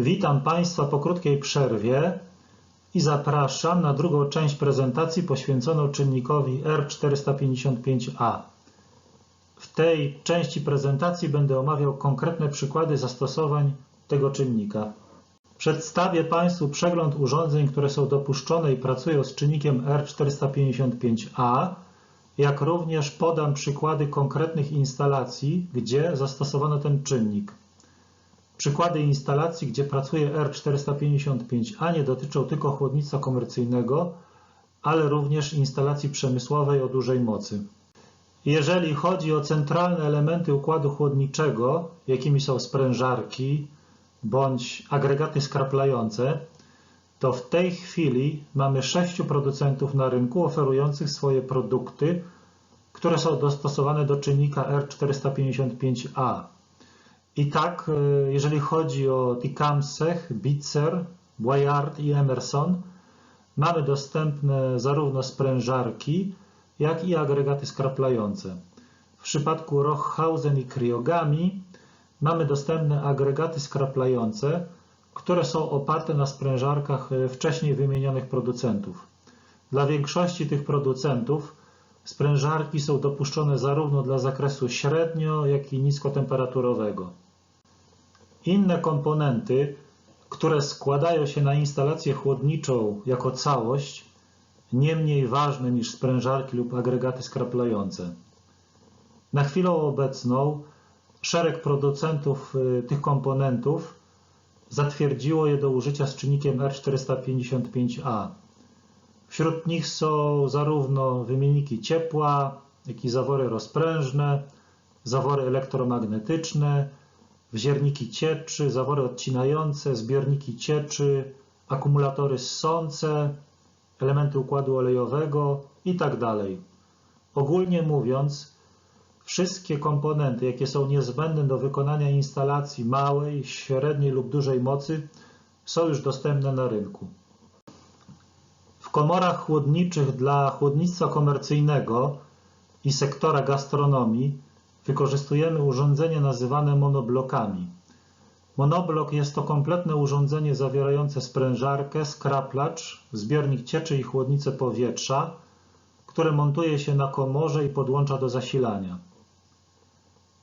Witam Państwa po krótkiej przerwie i zapraszam na drugą część prezentacji poświęconą czynnikowi R455A. W tej części prezentacji będę omawiał konkretne przykłady zastosowań tego czynnika. Przedstawię Państwu przegląd urządzeń, które są dopuszczone i pracują z czynnikiem R455A, jak również podam przykłady konkretnych instalacji, gdzie zastosowano ten czynnik. Przykłady instalacji, gdzie pracuje R455A nie dotyczą tylko chłodnictwa komercyjnego, ale również instalacji przemysłowej o dużej mocy. Jeżeli chodzi o centralne elementy układu chłodniczego, jakimi są sprężarki bądź agregaty skraplające, to w tej chwili mamy sześciu producentów na rynku oferujących swoje produkty, które są dostosowane do czynnika R455A. I tak, e, jeżeli chodzi o Tecumseh, Bitzer, Boyard i Emerson, mamy dostępne zarówno sprężarki, jak i agregaty skraplające. W przypadku Rochhausen i Kryogami mamy dostępne agregaty skraplające, które są oparte na sprężarkach e, wcześniej wymienionych producentów. Dla większości tych producentów sprężarki są dopuszczone zarówno dla zakresu średnio, jak i niskotemperaturowego. Inne komponenty, które składają się na instalację chłodniczą jako całość, nie mniej ważne niż sprężarki lub agregaty skraplające. Na chwilę obecną szereg producentów y, tych komponentów zatwierdziło je do użycia z czynnikiem R455A. Wśród nich są zarówno wymienniki ciepła, jak i zawory rozprężne, zawory elektromagnetyczne, wzierniki cieczy, zawory odcinające, zbiorniki cieczy, akumulatory ssące, elementy układu olejowego itd. Tak Ogólnie mówiąc, wszystkie komponenty, jakie są niezbędne do wykonania instalacji małej, średniej lub dużej mocy, są już dostępne na rynku. W komorach chłodniczych dla chłodnictwa komercyjnego i sektora gastronomii wykorzystujemy urządzenia nazywane monoblokami. Monoblok jest to kompletne urządzenie zawierające sprężarkę, skraplacz, zbiornik cieczy i chłodnicę powietrza, które montuje się na komorze i podłącza do zasilania.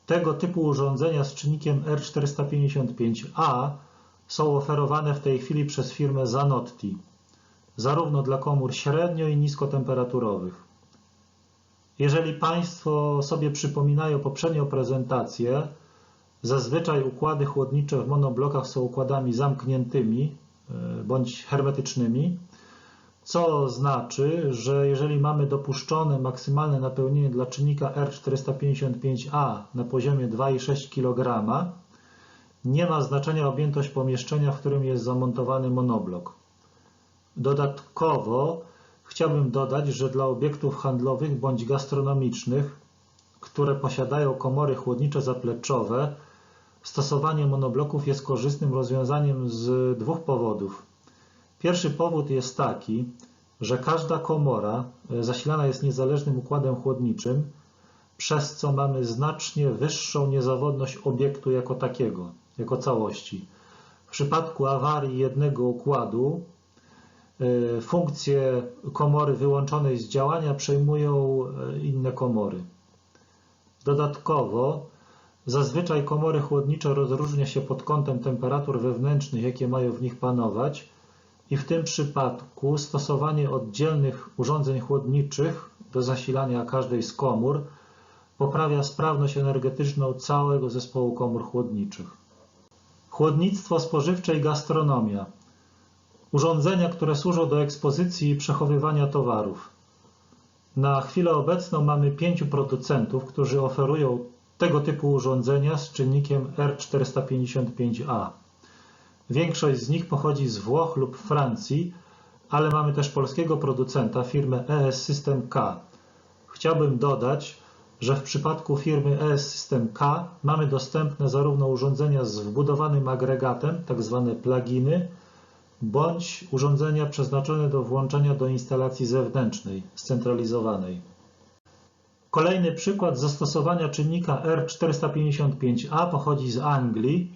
Tego typu urządzenia z czynnikiem R455A są oferowane w tej chwili przez firmę Zanotti, zarówno dla komór średnio i niskotemperaturowych. Jeżeli Państwo sobie przypominają poprzednią prezentację, zazwyczaj układy chłodnicze w monoblokach są układami zamkniętymi e, bądź hermetycznymi, co znaczy, że jeżeli mamy dopuszczone maksymalne napełnienie dla czynnika R455A na poziomie 2,6 kg, nie ma znaczenia objętość pomieszczenia, w którym jest zamontowany monoblok. Dodatkowo Chciałbym dodać, że dla obiektów handlowych bądź gastronomicznych, które posiadają komory chłodnicze zapleczowe, stosowanie monobloków jest korzystnym rozwiązaniem z dwóch powodów. Pierwszy powód jest taki, że każda komora e, zasilana jest niezależnym układem chłodniczym, przez co mamy znacznie wyższą niezawodność obiektu jako takiego, jako całości. W przypadku awarii jednego układu E, funkcje komory wyłączonej z działania przejmują e, inne komory. Dodatkowo zazwyczaj komory chłodnicze rozróżnia się pod kątem temperatur wewnętrznych, jakie mają w nich panować i w tym przypadku stosowanie oddzielnych urządzeń chłodniczych do zasilania każdej z komór poprawia sprawność energetyczną całego zespołu komór chłodniczych. Chłodnictwo spożywcze i gastronomia Urządzenia, które służą do ekspozycji i przechowywania towarów. Na chwilę obecną mamy pięciu producentów, którzy oferują tego typu urządzenia z czynnikiem R455A. Większość z nich pochodzi z Włoch lub Francji, ale mamy też polskiego producenta, firmę ES System K. Chciałbym dodać, że w przypadku firmy ES System K mamy dostępne zarówno urządzenia z wbudowanym agregatem, tzw. Tak pluginy, bądź urządzenia przeznaczone do włączenia do instalacji zewnętrznej, scentralizowanej. Kolejny przykład zastosowania czynnika R455A pochodzi z Anglii.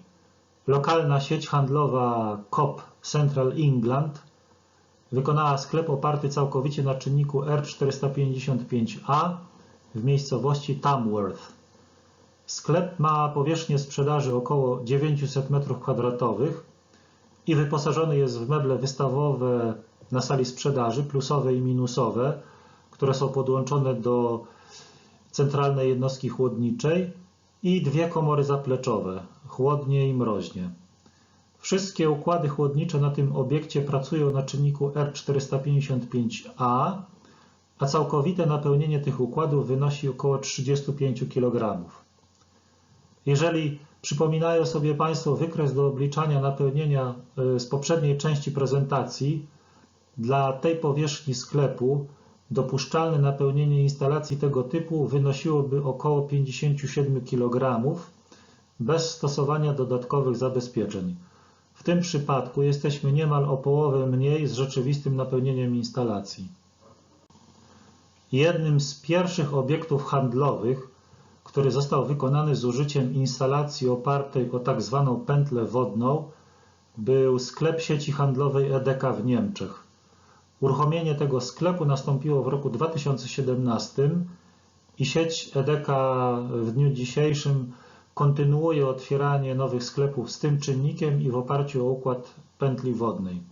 Lokalna sieć handlowa COP Central England wykonała sklep oparty całkowicie na czynniku R455A w miejscowości Tamworth. Sklep ma powierzchnię sprzedaży około 900 m2 i wyposażony jest w meble wystawowe na sali sprzedaży, plusowe i minusowe, które są podłączone do centralnej jednostki chłodniczej i dwie komory zapleczowe, chłodnie i mroźnie. Wszystkie układy chłodnicze na tym obiekcie pracują na czynniku R455A, a całkowite napełnienie tych układów wynosi około 35 kg. Jeżeli przypominają sobie Państwo wykres do obliczania napełnienia y, z poprzedniej części prezentacji, dla tej powierzchni sklepu dopuszczalne napełnienie instalacji tego typu wynosiłoby około 57 kg bez stosowania dodatkowych zabezpieczeń. W tym przypadku jesteśmy niemal o połowę mniej z rzeczywistym napełnieniem instalacji. Jednym z pierwszych obiektów handlowych, który został wykonany z użyciem instalacji opartej o tak zwaną pętlę wodną, był sklep sieci handlowej Edeka w Niemczech. Uruchomienie tego sklepu nastąpiło w roku 2017 i sieć Edeka w dniu dzisiejszym kontynuuje otwieranie nowych sklepów z tym czynnikiem i w oparciu o układ pętli wodnej.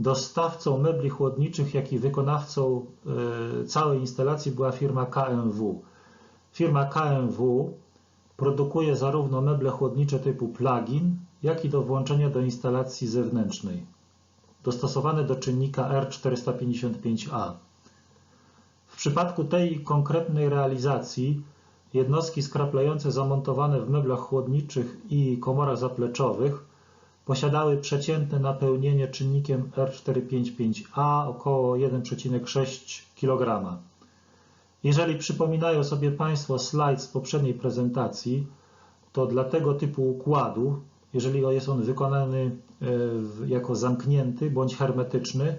Dostawcą mebli chłodniczych, jak i wykonawcą e, całej instalacji była firma KMW. Firma KMW produkuje zarówno meble chłodnicze typu plug-in, jak i do włączenia do instalacji zewnętrznej, dostosowane do czynnika R455A. W przypadku tej konkretnej realizacji Jednostki skraplające zamontowane w meblach chłodniczych i komorach zapleczowych posiadały przeciętne napełnienie czynnikiem R455A około 1,6 kg. Jeżeli przypominają sobie Państwo slajd z poprzedniej prezentacji, to dla tego typu układu, jeżeli jest on wykonany e, jako zamknięty bądź hermetyczny,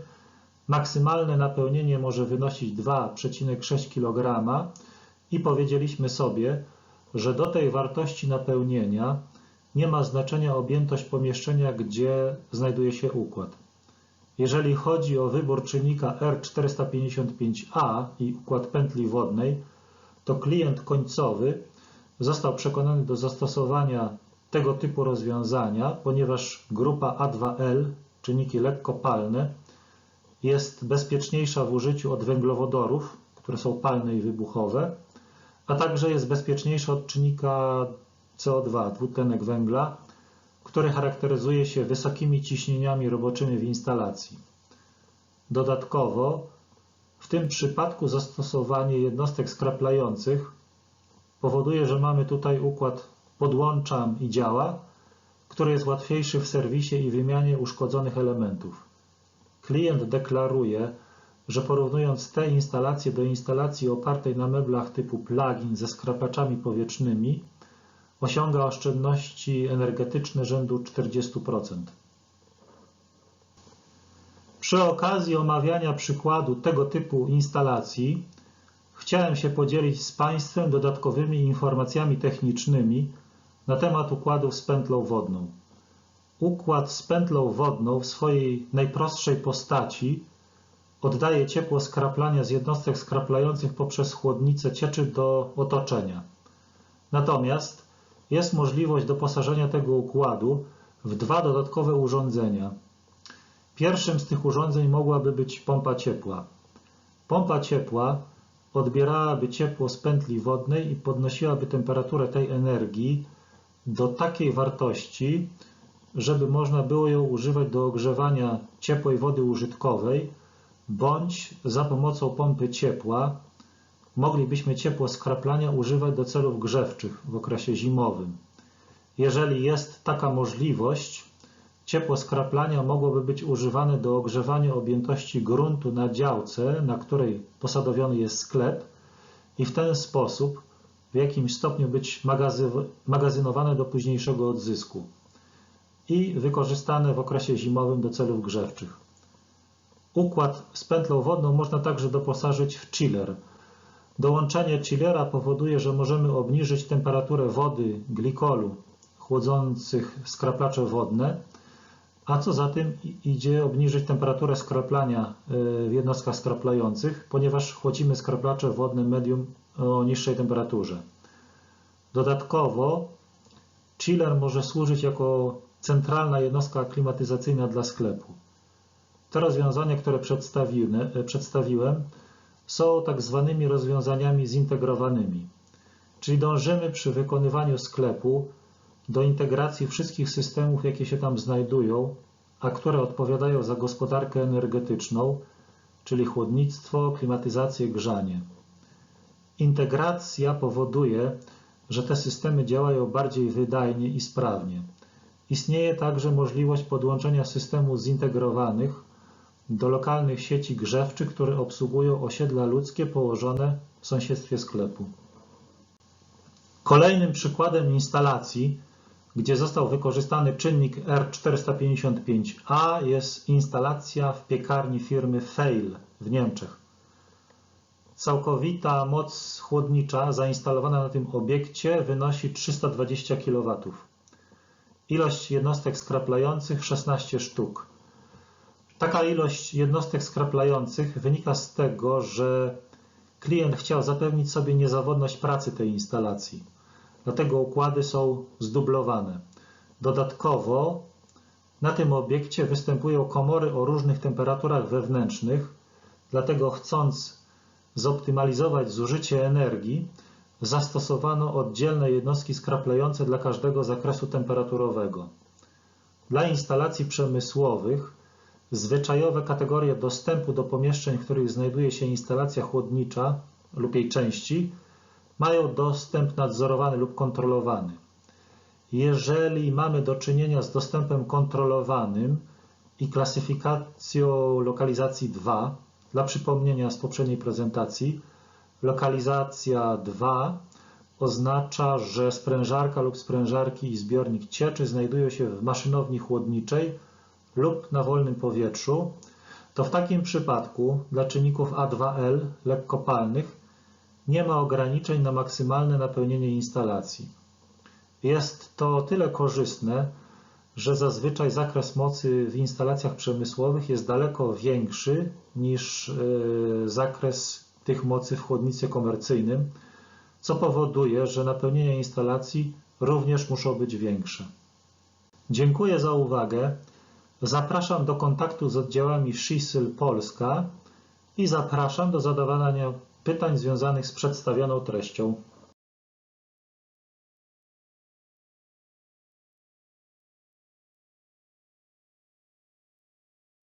maksymalne napełnienie może wynosić 2,6 kg i powiedzieliśmy sobie, że do tej wartości napełnienia nie ma znaczenia objętość pomieszczenia, gdzie znajduje się układ. Jeżeli chodzi o wybór czynnika R455A i układ pętli wodnej, to klient końcowy został przekonany do zastosowania tego typu rozwiązania, ponieważ grupa A2L, czynniki lekkopalne, jest bezpieczniejsza w użyciu od węglowodorów, które są palne i wybuchowe, a także jest bezpieczniejsza od czynnika CO2, dwutlenek węgla, który charakteryzuje się wysokimi ciśnieniami roboczymi w instalacji. Dodatkowo, w tym przypadku zastosowanie jednostek skraplających powoduje, że mamy tutaj układ podłączam i działa, który jest łatwiejszy w serwisie i wymianie uszkodzonych elementów. Klient deklaruje, że porównując te instalacje do instalacji opartej na meblach typu plugin ze skrapaczami powietrznymi, osiąga oszczędności energetyczne rzędu 40%. Przy okazji omawiania przykładu tego typu instalacji chciałem się podzielić z Państwem dodatkowymi informacjami technicznymi na temat układów z pętlą wodną. Układ z pętlą wodną w swojej najprostszej postaci Oddaje ciepło skraplania z jednostek skraplających poprzez chłodnicę cieczy do otoczenia. Natomiast jest możliwość doposażenia tego układu w dwa dodatkowe urządzenia. Pierwszym z tych urządzeń mogłaby być pompa ciepła. Pompa ciepła odbierałaby ciepło z pętli wodnej i podnosiłaby temperaturę tej energii do takiej wartości, żeby można było ją używać do ogrzewania ciepłej wody użytkowej bądź za pomocą pompy ciepła moglibyśmy ciepło skraplania używać do celów grzewczych w okresie zimowym. Jeżeli jest taka możliwość, ciepło skraplania mogłoby być używane do ogrzewania objętości gruntu na działce, na której posadowiony jest sklep i w ten sposób w jakimś stopniu być magazynowane do późniejszego odzysku i wykorzystane w okresie zimowym do celów grzewczych. Układ z pętlą wodną można także doposażyć w chiller. Dołączenie chillera powoduje, że możemy obniżyć temperaturę wody, glikolu, chłodzących skraplacze wodne, a co za tym idzie obniżyć temperaturę skraplania y, w jednostkach skraplających, ponieważ chłodzimy skraplacze wodne medium o niższej temperaturze. Dodatkowo chiller może służyć jako centralna jednostka klimatyzacyjna dla sklepu. Te rozwiązania, które przedstawiłem, przedstawiłem są tak zwanymi rozwiązaniami zintegrowanymi, czyli dążymy przy wykonywaniu sklepu do integracji wszystkich systemów, jakie się tam znajdują, a które odpowiadają za gospodarkę energetyczną, czyli chłodnictwo, klimatyzację, grzanie. Integracja powoduje, że te systemy działają bardziej wydajnie i sprawnie. Istnieje także możliwość podłączenia systemów zintegrowanych do lokalnych sieci grzewczych, które obsługują osiedla ludzkie położone w sąsiedztwie sklepu. Kolejnym przykładem instalacji, gdzie został wykorzystany czynnik R455A jest instalacja w piekarni firmy Feil w Niemczech. Całkowita moc chłodnicza zainstalowana na tym obiekcie wynosi 320 kW. Ilość jednostek skraplających 16 sztuk. Taka ilość jednostek skraplających wynika z tego, że klient chciał zapewnić sobie niezawodność pracy tej instalacji. Dlatego układy są zdublowane. Dodatkowo na tym obiekcie występują komory o różnych temperaturach wewnętrznych, dlatego chcąc zoptymalizować zużycie energii, zastosowano oddzielne jednostki skraplające dla każdego zakresu temperaturowego. Dla instalacji przemysłowych zwyczajowe kategorie dostępu do pomieszczeń, w których znajduje się instalacja chłodnicza lub jej części, mają dostęp nadzorowany lub kontrolowany. Jeżeli mamy do czynienia z dostępem kontrolowanym i klasyfikacją lokalizacji 2, dla przypomnienia z poprzedniej prezentacji, lokalizacja 2 oznacza, że sprężarka lub sprężarki i zbiornik cieczy znajdują się w maszynowni chłodniczej lub na wolnym powietrzu, to w takim przypadku dla czynników A2L lekkopalnych nie ma ograniczeń na maksymalne napełnienie instalacji. Jest to o tyle korzystne, że zazwyczaj zakres mocy w instalacjach przemysłowych jest daleko większy niż yy, zakres tych mocy w chłodnictwie komercyjnym, co powoduje, że napełnienia instalacji również muszą być większe. Dziękuję za uwagę. Zapraszam do kontaktu z oddziałami SHISYL Polska i zapraszam do zadawania pytań związanych z przedstawioną treścią.